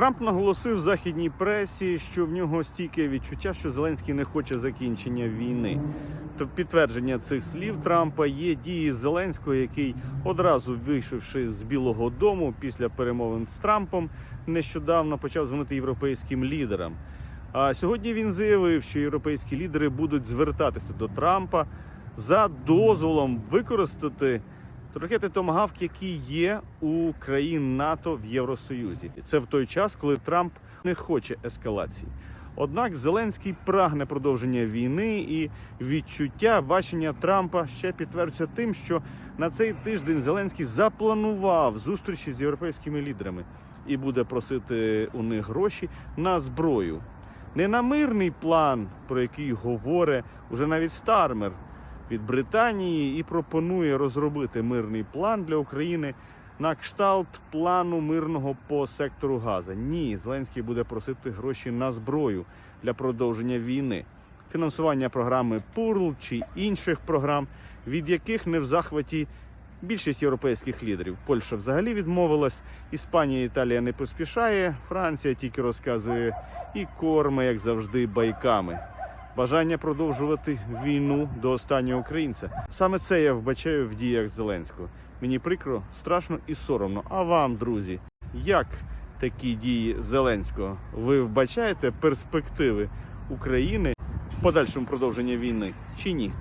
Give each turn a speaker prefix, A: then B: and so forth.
A: Трамп наголосив західній пресі, що в нього стійке відчуття, що Зеленський не хоче закінчення війни. Та підтвердження цих слів Трампа є дії Зеленського, який одразу вийшовши з Білого Дому після перемовин з Трампом, нещодавно почав дзвонити європейським лідерам. А сьогодні він заявив, що європейські лідери будуть звертатися до Трампа за дозволом використати ракети Томагавк, які є у країн НАТО в Євросоюзі. Це в той час, коли Трамп не хоче ескалації. Однак Зеленський прагне продовження війни і відчуття бачення Трампа ще підтверджується тим, що на цей тиждень Зеленський запланував зустрічі з європейськими лідерами і буде просити у них гроші на зброю. Не на мирний план, про який говорить уже навіть Стармер від Британії, і пропонує розробити мирний план для України на кшталт плану мирного по сектору Газа. Ні, Зеленський буде просити гроші на зброю для продовження війни, фінансування програми ПУРЛ чи інших програм, від яких не в захваті більшість європейських лідерів. Польща взагалі відмовилась, Іспанія, Італія не поспішає, Франція тільки розказує і корме, як завжди, байками. Бажання продовжувати війну до останнього українця. Саме це я вбачаю в діях Зеленського. Мені прикро, страшно і соромно. А вам, друзі, як такі дії Зеленського? Ви вбачаєте перспективи України в подальшому продовженні війни чи ні?